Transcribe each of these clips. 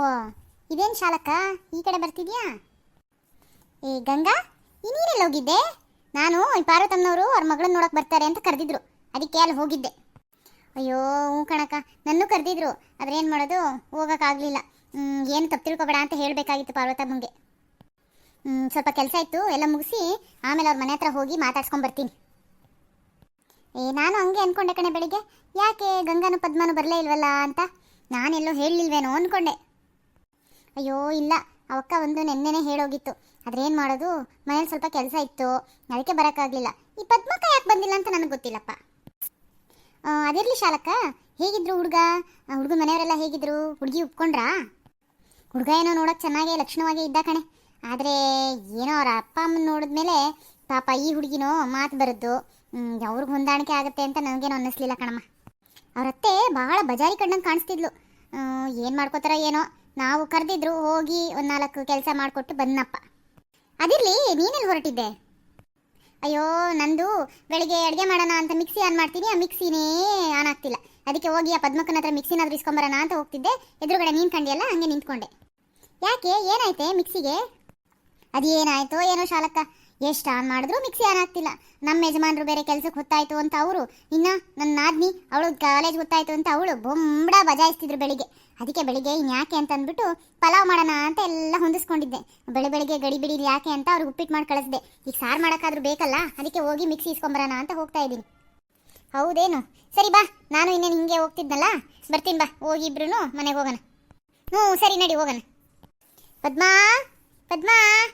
ಓ, ಇದೇನು ಶಾಲಕ್ಕ? ಈ ಕಡೆ ಬರ್ತಿದ್ಯಾ? ಏ, ಗಂಗಾ, ಈ ನೀರೆಲ್ಲ ಹೋಗಿದ್ದೆ? ನಾನು ಪಾರ್ವತಮ್ಮನವರು ಅವ್ರ ಮಗಳನ್ನ ನೋಡಕ್ ಬರ್ತಾರೆ ಅಂತ ಕರೆದಿದ್ರು. ಅದಕ್ಕೆ ಅಲ್ಲಿ ಹೋಗಿದ್ದೆ. ಅಯ್ಯೋ, ಹ್ಞೂ ಕಣಕ್ಕ, ನನ್ನೂ ಕರೆದಿದ್ರು. ಆದ್ರೆ ಏನು ಮಾಡೋದು? ಹೋಗೋಕ್ಕಾಗಲಿಲ್ಲ ಏನು ತಪ್ಪು ತಿಳ್ಕೊಬೇಡ ಅಂತ ಹೇಳಬೇಕಾಗಿತ್ತು ಪಾರ್ವತಮ್ಮಂಗೆ. ಸ್ವಲ್ಪ ಕೆಲಸ ಇತ್ತು, ಎಲ್ಲ ಮುಗಿಸಿ ಆಮೇಲೆ ಅವ್ರ ಮನೆ ಹತ್ರ ಹೋಗಿ ಮಾತಾಡ್ಸ್ಕೊಂಡ್ ಬರ್ತೀನಿ. ಏ, ನಾನು ಹಂಗೆ ಅಂದ್ಕೊಂಡೆ ಕಣೆ ಬೆಳಿಗ್ಗೆ. ಯಾಕೆ ಗಂಗಾನು ಪದ್ಮನು ಬರಲೇ ಇಲ್ವಲ್ಲ ಅಂತ? ನಾನೆಲ್ಲೋ ಹೇಳಲಿಲ್ವೇನೋ ಅನ್ಕೊಂಡೆ. ಅಯ್ಯೋ, ಇಲ್ಲ. ಅವಕ್ಕ ಒಂದು ನೆನ್ನೆನೇ ಹೇಳೋಗಿತ್ತು. ಆದ್ರೆ ಏನು ಮಾಡೋದು? ಮನೇಲಿ ಸ್ವಲ್ಪ ಕೆಲಸ ಇತ್ತು. ಅದಕ್ಕೆ ಬರೋಕ್ಕಾಗಲಿಲ್ಲ. ಈ ಪದ್ಮಕ್ಕ ಯಾಕೆ ಬಂದಿಲ್ಲ ಅಂತ ನನಗೆ ಗೊತ್ತಿಲ್ಲಪ್ಪ. ಅದಿರಲಿ ಶಾಲಕ್ಕ. ಹೇಗಿದ್ರು ಹುಡುಗ? ಹುಡುಗ ಮನೆಯವರೆಲ್ಲ ಹೇಗಿದ್ರು? ಹುಡುಗಿ ಒಪ್ಕೊಂಡ್ರಾ? ಹುಡುಗ ಏನೋ ನೋಡೋಕೆ ಚೆನ್ನಾಗೇ, ಲಕ್ಷಣವಾಗೇ ಇದ್ದ ಕಣೆ. ಆದರೆ ಏನೋ ಅವ್ರ ಅಪ್ಪ ಅಮ್ಮನ ನೋಡಿದ್ಮೇಲೆ ಪಾಪ ಈ ಹುಡುಗಿನೋ ಮಾತು ಬರದ್ದು. ಅವ್ರಿಗೆ ಹೊಂದಾಣಿಕೆ ಆಗುತ್ತೆ ಅಂತ ನನಗೇನು ಅನ್ನಿಸ್ಲಿಲ್ಲ ಕಣಮ್ಮ. ಅವ್ರತ್ತೆ ಬಹಳ ಬಜಾರಿ ಕಣ್ಣಂಗೆ ಕಾಣಿಸ್ತಿದ್ಲು. ಏನು ಮಾಡ್ಕೋತಾರೋ ಏನೋ. ನಾವು ಕರೆದಿದ್ರು ಹೋಗಿ ಒಂದು ನಾಲ್ಕು ಕೆಲಸ ಮಾಡಿಕೊಟ್ಟು ಬಂದನಪ್ಪ. ಅದಿರಲಿ ನೀನೆಲ್ಲಿ ಹೊರಟಿದ್ದೆ? ಅಯ್ಯೋ, ನಂದು ಬೆಳಿಗ್ಗೆ ಅಡುಗೆ ಮಾಡೋಣ ಅಂತ ಮಿಕ್ಸಿ ಆನ್ ಮಾಡ್ತೀನಿ, ಆ ಮಿಕ್ಸಿನೇ ಆನ್ ಆಗ್ತಿಲ್ಲ. ಅದಕ್ಕೆ ಹೋಗಿ ಆ ಪದ್ಮಕ್ಕನ ಹತ್ರ ಮಿಕ್ಸಿನಾದ್ರೂ ಇಸ್ಕೊಂಬರೋಣ ಅಂತ ಹೋಗ್ತಿದ್ದೆ. ಎದುರುಗಡೆ ನೀನು ಕಂಡಿಯಲ್ಲ, ಹಂಗೆ ನಿಂತ್ಕೊಂಡೆ. ಯಾಕೆ, ಏನಾಯ್ತೆ ಮಿಕ್ಸಿಗೆ? ಅದೇನಾಯ್ತೋ ಏನೋ ಶಾಲಕ್ಕ? ಎಷ್ಟು ಆನ್ ಮಾಡಿದ್ರು ಮಿಕ್ಸಿ ಆನ್ ಆಗ್ತಿಲ್ಲ. ನಮ್ಮ ಯಜಮಾನರು ಬೇರೆ ಕೆಲಸಕ್ಕೆ ಹೊತ್ತಾಯ್ತು ಅಂತ ಅವರು. ಇನ್ನ ನನ್ನ ನಾದ್ನಿ, ಅವಳು ಕಾಲೇಜ್ ಗೊತ್ತಾಯ್ತು ಅಂತ ಅವಳು ಬೊಂಬಡ ಬಜಾಯಿಸ್ತಿದ್ರು ಬೆಳಿಗ್ಗೆ. ಅದಕ್ಕೆ ಬೆಳಿಗ್ಗೆ ಇನ್ನು ಯಾಕೆ ಅಂತ ಅಂದ್ಬಿಟ್ಟು ಪಲಾವ್ ಮಾಡೋಣ ಅಂತ ಎಲ್ಲ ಹೊಂದಿಸ್ಕೊಂಡಿದ್ದೆ. ಬೆಳೆ ಬೆಳಿಗ್ಗೆ ಗಡಿ ಬಿಡಿ ಯಾಕೆ ಅಂತ ಅವ್ರು ಉಪ್ಪಿಟ್ಟು ಮಾಡಿ ಕಳಿಸ್ದೆ. ಈಗ ಸಾರು ಮಾಡೋಕ್ಕಾದ್ರೂ ಬೇಕಲ್ಲ? ಅದಕ್ಕೆ ಹೋಗಿ ಮಿಕ್ಸಿ ಇಸ್ಕೊಂಬರೋಣ ಅಂತ ಹೋಗ್ತಾ ಇದ್ದೀನಿ. ಹೌದೇನು? ಸರಿ ಬಾ, ನಾನು ಇನ್ನೇನು ಹಿಂಗೆ ಹೋಗ್ತಿದ್ನಲ್ಲ? ಬರ್ತೀನಿ ಬಾ, ಹೋಗಿ ಮನೆಗೆ ಹೋಗೋಣ. ಹ್ಞೂ, ಸರಿ ನಡಿ, ಹೋಗೋಣ. ಪದ್ಮಾ ಪದ್ಮಾ.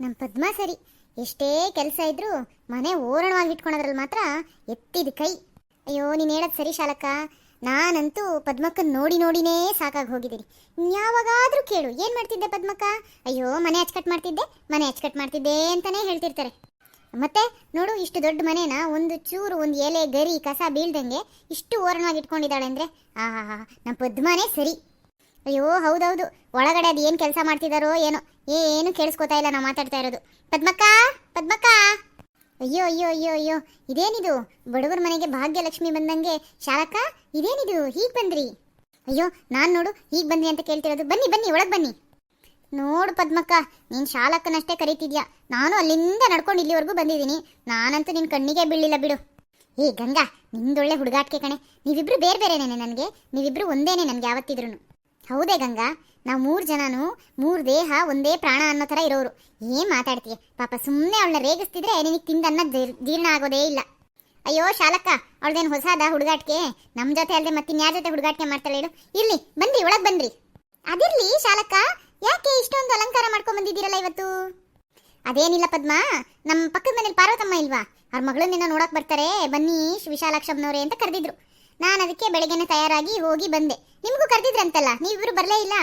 ನಮ್ಮ ಪದ್ಮಾ ಸರಿ. ಎಷ್ಟೇ ಕೆಲಸ ಇದ್ರೂ ಮನೆ ಓರಣವಾಗಿ ಇಟ್ಕೊಳೋದ್ರಲ್ಲಿ ಮಾತ್ರ ಎತ್ತಿದ ಕೈ. ಅಯ್ಯೋ, ನೀನು ಹೇಳೋದು ಸರಿ ಶಾಲಕ ನಾನಂತೂ ಪದ್ಮಕ್ಕನ್ ನೋಡಿ ನೋಡಿನೇ ಸಾಕಾಗಿ ಹೋಗಿದ್ದೀನಿ. ಯಾವಾಗಾದ್ರೂ ಕೇಳು, ಏನು ಮಾಡ್ತಿದ್ದೆ ಪದ್ಮಕ್ಕ? ಅಯ್ಯೋ, ಮನೆ ಅಚ್ಕಟ್ ಮಾಡ್ತಿದ್ದೆ, ಮನೆ ಅಚ್ಕಟ್ ಮಾಡ್ತಿದ್ದೆ ಅಂತಾನೆ ಹೇಳ್ತಿರ್ತಾರೆ. ಮತ್ತೆ ನೋಡು, ಇಷ್ಟು ದೊಡ್ಡ ಮನೇನ ಒಂದು ಚೂರು, ಒಂದು ಎಲೆ, ಗರಿ, ಕಸ ಬೀಳ್ದಂಗೆ ಇಷ್ಟು ಓರಣವಾಗಿ ಇಟ್ಕೊಂಡಿದ್ದಾಳೆ ಅಂದ್ರೆ ಆಹಾ ನಮ್ಮ ಪದ್ಮನೇ ಸರಿ. ಅಯ್ಯೋ, ಹೌದೌದು. ಒಳಗಡೆ ಅದು ಏನು ಕೆಲಸ ಮಾಡ್ತಿದಾರೋ ಏನೋ, ಏನು ಕೇಳಿಸ್ಕೊತಾ ಇಲ್ಲ ನಾವು ಮಾತಾಡ್ತಾ ಇರೋದು. ಪದ್ಮಕ್ಕ ಪದ್ಮಕ್ಕ. ಅಯ್ಯೋ ಅಯ್ಯೋ ಅಯ್ಯೋ ಅಯ್ಯೋ. ಇದೇನಿದು? ಬಡವರ ಮನೆಗೆ ಭಾಗ್ಯಲಕ್ಷ್ಮಿ ಬಂದಂಗೆ ಶಾಲಕ ಇದೇನಿದು? ಹೀಗೆ ಬಂದ್ರಿ. ಅಯ್ಯೋ, ನಾನು ನೋಡು, ಹೀಗೆ ಬಂದ್ರಿ ಅಂತ ಕೇಳ್ತಿರೋದು. ಬನ್ನಿ ಬನ್ನಿ, ಒಳಗೆ ಬನ್ನಿ. ನೋಡು ಪದ್ಮಕ್ಕ, ನೀನು ಶಾಲಕ್ಕನಷ್ಟೇ ಕರೀತಿದ್ಯಾ. ನಾನು ಅಲ್ಲಿಂದ ನಡ್ಕೊಂಡು ಇಲ್ಲಿವರೆಗೂ ಬಂದಿದ್ದೀನಿ. ನಾನಂತೂ ನಿನ್ನ ಕಣ್ಣಿಗೆ ಬೀಳಿಲ್ಲ ಬಿಡು. ಏ, ಗಂಗಾ, ನಿಂದೊಳ್ಳೆ ಹುಡುಗಾಟಿಕೆ ಕಣೆ. ನೀವಿಬ್ರು ಬೇರೆ ಬೇರೆನೇ ನನಗೆ? ನೀವಿಬ್ರು ಒಂದೇನೆ ನನಗೆ ಯಾವತ್ತಿದ್ರು ಹೌದೇ ಗಂಗಾ. ನಾವು ಮೂರು ಜನನು ಮೂರು ದೇಹ ಒಂದೇ ಪ್ರಾಣ ಅನ್ನೋ ಥರ ಇರೋರು. ಏನ್ ಮಾತಾಡ್ತೀಯ? ಪಾಪ ಸುಮ್ಮನೆ ಅವಳನ್ನ ರೇಗಿಸ್ತಿದ್ರೆ ನಿನಗೆ ತಿಂದನ್ನ ಜೀರ್- ಜೀರ್ಣ ಆಗೋದೇ ಇಲ್ಲ. ಅಯ್ಯೋ ಶಾಲಕ್ಕ, ಅವಳದೇನು ಹೊಸಾದ ಹುಡುಗಾಟಿಕೆ? ನಮ್ಮ ಜೊತೆ ಅಲ್ಲದೆ ಮತ್ತಿನ್ಯಾರ ಜೊತೆ ಹುಡುಗಾಟಿಕೆ ಮಾಡ್ತಾಳೆ ಹೇಳು. ಇಲ್ಲಿ ಬನ್ರಿ ಒಳಗೆ ಬನ್ರಿ ಅದಿರ್ಲಿ ಶಾಲಕ್ಕ, ಯಾಕೆ ಇಷ್ಟೊಂದು ಅಲಂಕಾರ ಮಾಡ್ಕೊಂಡು ಬಂದಿದ್ದೀರಲ್ಲ ಇವತ್ತು? ಅದೇನಿಲ್ಲ ಪದ್ಮ ನಮ್ಮ ಪಕ್ಕದ ಮನೇಲಿ ಪಾರ್ವತಮ್ಮ ಇಲ್ವಾ? ಅವ್ರ ಮಗಳನ್ನೆಲ್ಲ ನೋಡಕ್ ಬರ್ತಾರೆ. ಬನ್ನಿ ವಿಶಾಲಾಕ್ಷಮ್ಮನವ್ರೆ ಅಂತ ಕರೆದಿದ್ರು. ನಾನು ಅದಕ್ಕೆ ಬೆಳಗ್ಗೆನೆ ತಯಾರಾಗಿ ಹೋಗಿ ಬಂದೆ. ನಿಮಗೂ ಕರೆದಿದ್ರಂತಲ್ಲ, ನೀವಿಬ್ರು ಬರಲೇ ಇಲ್ಲ?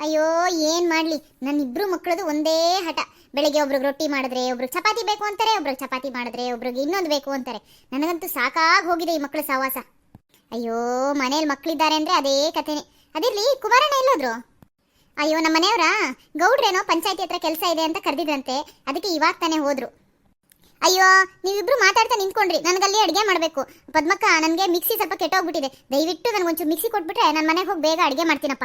ಅಯ್ಯೋ, ಏನು ಮಾಡಲಿ? ನನ್ನ ಇಬ್ರು ಮಕ್ಕಳದು ಒಂದೇ ಹಠ. ಬೆಳಿಗ್ಗೆ ಒಬ್ರಿಗೆ ರೊಟ್ಟಿ ಮಾಡಿದ್ರೆ ಒಬ್ರಿಗೆ ಚಪಾತಿ ಬೇಕು ಅಂತಾರೆ, ಒಬ್ರಿಗೆ ಚಪಾತಿ ಮಾಡಿದ್ರೆ ಒಬ್ರಿಗೆ ಇನ್ನೊಂದು ಬೇಕು ಅಂತಾರೆ. ನನಗಂತೂ ಸಾಕಾಗಿ ಹೋಗಿದೆ ಈ ಮಕ್ಕಳ ಸಹವಾಸ ಅಯ್ಯೋ, ಮನೇಲಿ ಮಕ್ಕಳಿದ್ದಾರೆ ಅಂದರೆ ಅದೇ ಕಥೆನೆ. ಅದಿರಲಿ, ಕುಮಾರಣ್ಣ ಎಲ್ಲೋದ್ರು? ಅಯ್ಯೋ ನಮ್ಮ ಮನೆಯವರ ಗೌಡ್ರೇನೋ ಪಂಚಾಯತಿ ಹತ್ರ ಕೆಲಸ ಇದೆ ಅಂತ ಕರೆದಿದ್ರಂತೆ. ಅದಕ್ಕೆ ಇವಾಗ ತಾನೇ ಹೋದ್ರು. ಅಯ್ಯೋ, ನೀವಿಬ್ರು ಮಾತಾಡ್ತಾ ನಿಂತ್ಕೊಂಡ್ರಿ. ನನಗಲ್ಲಿ ಅಡುಗೆ ಮಾಡಬೇಕು. ಪದ್ಮಕ್ಕ, ನನಗೆ ಮಿಕ್ಸಿ ಸ್ವಲ್ಪ ಕೆಟ್ಟೋಗ್ಬಿಟ್ಟಿದೆ. ದಯವಿಟ್ಟು ನನಗೊಂಚೂರು ಮಿಕ್ಸಿ ಕೊಟ್ಬಿಟ್ರೆ ನಾನು ಮನೆಗೆ ಹೋಗಿ ಬೇಗ ಅಡುಗೆ ಮಾಡ್ತೀನಪ್ಪ.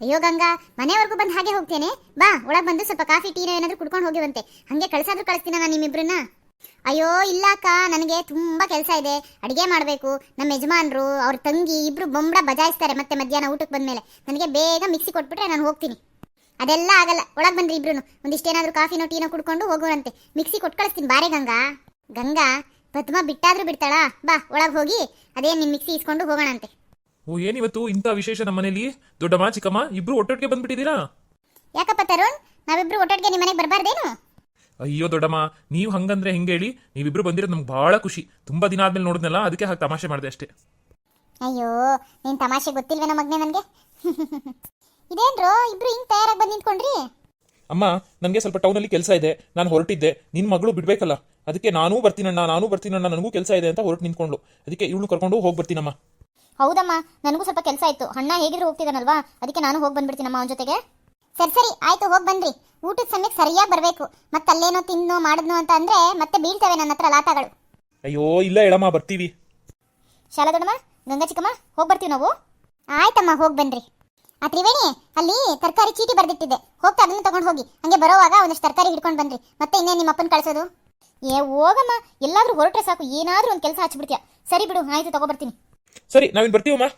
ಅಯ್ಯೋ, ಗಂಗಾ, ಮನೆವರೆಗೂ ಬಂದು ಹಾಗೆ ಹೋಗ್ತೇನೆ. ಬಾ, ಒಳಗೆ ಬಂದು ಸ್ವಲ್ಪ ಕಾಫಿ, ಟೀನ ಏನಾದರೂ ಕುಡ್ಕೊಂಡು ಹೋಗಿವಂತೆ. ಹಂಗೆ ಕಳ್ಸಾದ್ರೂ ಕಳಿಸ್ತೀನ ನಾನು ನಿಮ್ಮಿಬ್ಬರನ್ನ ಅಯ್ಯೋ, ಇಲ್ಲ ಅಕ್ಕ, ನನಗೆ ತುಂಬಾ ಕೆಲಸ ಇದೆ. ಅಡುಗೆ ಮಾಡಬೇಕು. ನಮ್ಮ ಯಜಮಾನರು, ಅವ್ರ ತಂಗಿ ಇಬ್ಬರು ಬೊಂಬಡ ಬಜಾಯಿಸ್ತಾರೆ ಮತ್ತೆ ಮಧ್ಯಾಹ್ನ ಊಟಕ್ಕೆ ಬಂದಮೇಲೆ. ನನಗೆ ಬೇಗ ಮಿಕ್ಸಿ ಕೊಟ್ಬಿಟ್ರೆ ನಾನು ಹೋಗ್ತೀನಿ. ಅದೆಲ್ಲ ಆಗಲ್ಲ. ಒಳಗ್ ಬಂದ್ರಿ ಇಬ್ರು ಒಂದಿಷ್ಟೇನಾದ್ರೂ ಕಾಫಿನೋ ಟೀನೋ ಕುಡ್ಕೊಂಡು ಹೋಗೋರಂತೆ ಮಿಕ್ಸಿ ಕೊಟ್ಟು ಕಳಿಸ್ತೀನಿ. ಬಾರೆ ಗಂಗಾ. ಗಂಗಾ ಪದ್ಮ ಬಿಟ್ಟಾದ್ರೂ ಬಿಡ್ತಾಳಾ. ಬಾ ಒಳಗ್ ಹೋಗಿ ಅದೇ ನಿನ್ ಮಿಕ್ಸಿ ಇಸ್ಕೊಂಡು ಹೋಗೋಣಂತೆ. ಓ ಏನಿವತ್ತು ಇಂಥ ವಿಶೇಷ ನಮ್ಮ ಮನೇಲಿ? ದೊಡ್ಡಮ್ಮ ಚಿಕ್ಕಮ್ಮ ಇಬ್ರು ಒಟ್ಟೊಟ್ಟಿಗೆ ಬಂದ್ಬಿಟ್ಟಿದ್ದೀರಾ? ಯಾಕಪ್ಪ ತರುಣ್? ನಾವಿಬ್ರು ಒಟ್ಟೊಟ್ಟಿಗೆ ನಿಮ್ಮ ಮನೆಗೆ ಬರಬಾರ್ದೇನು? ಅಯ್ಯೋ ದೊಡ್ಡಮ್ಮ ನೀವು ಹಂಗಂದ್ರೆ ಹಿಂಗೆ ಹೇಳಿ? ನೀವಿಬ್ರು ಬಂದಿರೋದು ನಮ್ಗೆ ಬಹಳ ಖುಷಿ. ತುಂಬಾ ದಿನ ಆದ್ಮೇಲೆ ನೋಡಿದ್ನಲ್ಲ ಅದಕ್ಕೆ ಹಾಗೆ ತಮಾಷೆ ಮಾಡಿದೆ ಅಷ್ಟೇ. ಅಯ್ಯೋ ನಿನ್ ತಮಾಷೆ ಗೊತ್ತಿಲ್ವೇನೋ ಮಗ್ನೆ ನನಗೆ? ಇದೇನ್ರೋ? ಇಬ್ರು ಹಿಂಗ್ ತಯಾರಾಗಿ ಬಂದ್ ನಿಂತ್ಕೊಂಡ್ರಿ? ಅಮ್ಮ ನನಗೆ ಸ್ವಲ್ಪ ಟೌನಲ್ಲಿ ಕೆಲಸ ಇದೆ. ನಾನು ಹೊರಟಿದ್ದೆ. ನಿನ್ನ ಮಗಳು ಬಿಡ್ಬೇಕಲ್ಲ. ಅದಕ್ಕೆ ನಾನೂ ಬರ್ತೀನಣ್ಣ ನಾನು ಬರ್ತೀನಣ್ಣ ನನಗೂ ಕೆಲಸ ಇದೆ ಅಂತ ಹೊರಟು ನಿಂತ್ಕೊಂಡ್ಲು ಅದಕ್ಕೆ ಇವಳು ಕರ್ಕೊಂಡು ಹೋಗಿ ಬರ್ತೀನಮ್ಮ. ಹೌದಮ್ಮ ನನಗೂ ಸ್ವಲ್ಪ ಕೆಲಸ ಇತ್ತು ಅಣ್ಣ ಹೇಗಿದ್ರು ಹೋಗ್ತಿದ್ದಾನಲ್ವಾ ಅದಕ್ಕೆ ನಾನು ಹೋಗಿ ಬಂದ್ಬಿಡ್ತೀನಮ್ಮ ಅವನ ಜೊತೆಗೆ. ಸರಿ ಸರಿ ಆಯ್ತು ಹೋಗಿ ಬನ್ರಿ. ಊಟದ ಸಮಯಕ್ಕೆ ಸರಿಯಾಗಿ ಬರಬೇಕು. ಮತ್ತೆ ಅಲ್ಲೇನೋ ತಿನ್ನೋ ಮಾಡಿದ್ನೋ ಅಂತ ಅಂದ್ರೆ ಮತ್ತೆ ಬೀಳ್ತವೆ ನನ್ನ ಹತ್ರ ಲಾಟಗಳು ಅಯ್ಯೋ ಇಲ್ಲ ಹೇಳಮ್ಮ ಬರ್ತೀವಿ. ಶಾಲಾ ದೊಡ್ಡಮ್ಮ ಗಂಗಾ ಚಿಕ್ಕಮ್ಮ ಹೋಗಿ ಬರ್ತೀವಿ ನಾವು? ಆಯ್ತಮ್ಮ ಹೋಗಿ ಬನ್ರಿ. ಆ ತ್ರಿವೇಣಿ ಅಲ್ಲಿ ತರಕಾರಿ ಚೀಟಿ ಬರ್ದಿಟ್ಟಿದೆ ಹೋಗ್ತಾ ಅದನ್ನು ತಗೊಂಡು ಹೋಗಿ. ಹಂಗೆ ಬರೋವಾಗ ಒಂದಷ್ಟು ತರಕಾರಿ ಹಿಡ್ಕೊಂಡು ಬನ್ರಿ ಮತ್ತೆ ಇನ್ನೇ ನಿಮ್ಮ ಅಪ್ಪನ ಕಳ್ಸೋದು? ಏ ಹೋಗಮ್ಮ. ಎಲ್ಲಾದ್ರೂ ಹೊರಟ್ರೆ ಸಾಕು. ಏನಾದ್ರೂ ಒಂದು ಕೆಲಸ ಹಚ್ಬಿಡ್ತೀಯ. ಸರಿ ಬಿಡು ಆಯ್ತು ತಗೊಬರ್ತೀನಿ ಸರಿ ನಾವಿನ್ ಬರ್ತೀವಮ್ಮ?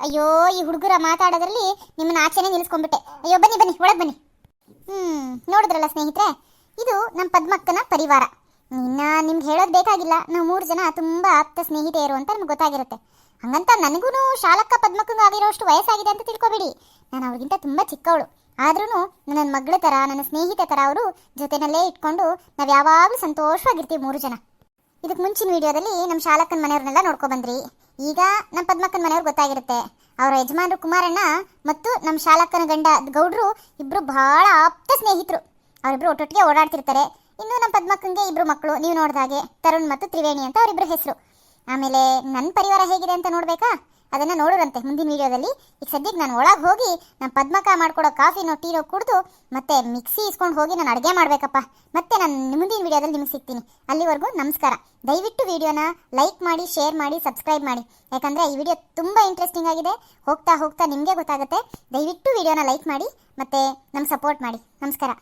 ಅಯ್ಯೋ ಈ ಹುಡುಗರ ಮಾತಾಡೋದ್ರಲ್ಲಿ ನಿಮ್ಮನ್ನ ಆಚೆನೆ ನಿಲ್ಲಿಸ್ಕೊಂಡ್ಬಿಟ್ಟೆ ಅಯ್ಯೋ ಬನ್ನಿ ಬನ್ನಿ ಒಳಗೆ ಬನ್ನಿ. ಹ್ಮ್ ನೋಡಿದ್ರಲ್ಲ ಸ್ನೇಹಿತರೆ? ಇದು ನಮ್ಮ ಪದ್ಮಕ್ಕನ ಪರಿವಾರ. ಇನ್ನ ನಿಮ್ಗೆ ಹೇಳೋದು ಬೇಕಾಗಿಲ್ಲ. ನಾವು ಮೂರು ಜನ ತುಂಬಾ ಆಪ್ತ ಸ್ನೇಹಿತೆಯರು ಅಂತ ನಮ್ಗೆ ಗೊತ್ತಾಗಿರುತ್ತೆ. ಹಂಗಂತ ನನಗೂ ಶಾಲಕ್ಕ ಪದ್ಮಕ್ಕಂಗೂ ಆಗಿರೋಷ್ಟು ವಯಸ್ಸಾಗಿದೆ ಅಂತ ತಿಳ್ಕೊಬೇಡಿ. ನಾನು ಅವ್ರಿಗಿಂತ ತುಂಬಾ ಚಿಕ್ಕವಳು. ಆದ್ರೂ ನನ್ನ ಮಗಳ ಥರ ನನ್ನ ಸ್ನೇಹಿತೆ ಥರ ಅವರು ಜೊತೆನಲ್ಲೇ ಇಟ್ಕೊಂಡು ನಾವು ಯಾವಾಗಲೂ ಸಂತೋಷವಾಗಿರ್ತೀವಿ ಮೂರು ಜನ. ಇದಕ್ಕೆ ಮುಂಚಿನ ವಿಡಿಯೋದಲ್ಲಿ ನಮ್ಮ ಶಾಲಕ್ಕನ ಮನೆಯವ್ರನ್ನೆಲ್ಲ ನೋಡ್ಕೊಬಂದ್ರಿ ಈಗ ನಮ್ಮ ಪದ್ಮಕ್ಕನ ಮನೆಯವ್ರು ಗೊತ್ತಾಗಿರುತ್ತೆ. ಅವರ ಯಜಮಾನರು ಕುಮಾರಣ್ಣ ಮತ್ತು ನಮ್ಮ ಶಾಲಕ್ಕನ ಗಂಡ ಗೌಡ್ರು ಇಬ್ರು ಬಹಳ ಆಪ್ತ ಸ್ನೇಹಿತರು. ಅವರಿಬ್ರು ಒಟ್ಟೊಟ್ಟಿಗೆ ಓಡಾಡ್ತಿರ್ತಾರೆ. ಇನ್ನು ನಮ್ಮ ಪದ್ಮಕ್ಕಂಗೆ ಇಬ್ರು ಮಕ್ಕಳು ನೀವು ನೋಡಿದ ಹಾಗೆ ತರುಣ್ ಮತ್ತು ತ್ರಿವೇಣಿ ಅಂತ ಅವರಿಬ್ಬರು ಹೆಸರು. ಆಮೇಲೆ ನನ್ನ ಪರಿವಾರ ಹೇಗಿದೆ ಅಂತ ನೋಡಬೇಕಾ? ಅದನ್ನು ನೋಡೋರಂತೆ ಮುಂದಿನ ವೀಡಿಯೋದಲ್ಲಿ. ಈಗ ಸದ್ಯಕ್ಕೆ ನಾನು ಒಳಗೆ ಹೋಗಿ ನಾನು ಪದ್ಮಕ ಮಾಡ್ಕೊಡೋ ಕಾಫಿನೋ ಟೀನೋ ಕುಡಿದು ಮತ್ತೆ ಮಿಕ್ಸಿ ಇಸ್ಕೊಂಡು ಹೋಗಿ ನಾನು ಅಡುಗೆ ಮಾಡಬೇಕಪ್ಪ. ಮತ್ತೆ ನಾನು ಮುಂದಿನ ವೀಡಿಯೋದಲ್ಲಿ ನಿಮಗೆ ಸಿಗ್ತೀನಿ. ಅಲ್ಲಿವರೆಗೂ ನಮಸ್ಕಾರ. ದಯವಿಟ್ಟು ವಿಡಿಯೋನ ಲೈಕ್ ಮಾಡಿ ಶೇರ್ ಮಾಡಿ ಸಬ್ಸ್ಕ್ರೈಬ್ ಮಾಡಿ. ಯಾಕಂದರೆ ಈ ವಿಡಿಯೋ ತುಂಬ ಇಂಟ್ರೆಸ್ಟಿಂಗ್ ಆಗಿದೆ. ಹೋಗ್ತಾ ಹೋಗ್ತಾ ನಿಮಗೆ ಗೊತ್ತಾಗುತ್ತೆ. ದಯವಿಟ್ಟು ವಿಡಿಯೋನ ಲೈಕ್ ಮಾಡಿ, ಮತ್ತೆ ನಮ್ಮ ಸಪೋರ್ಟ್ ಮಾಡಿ. ನಮಸ್ಕಾರ.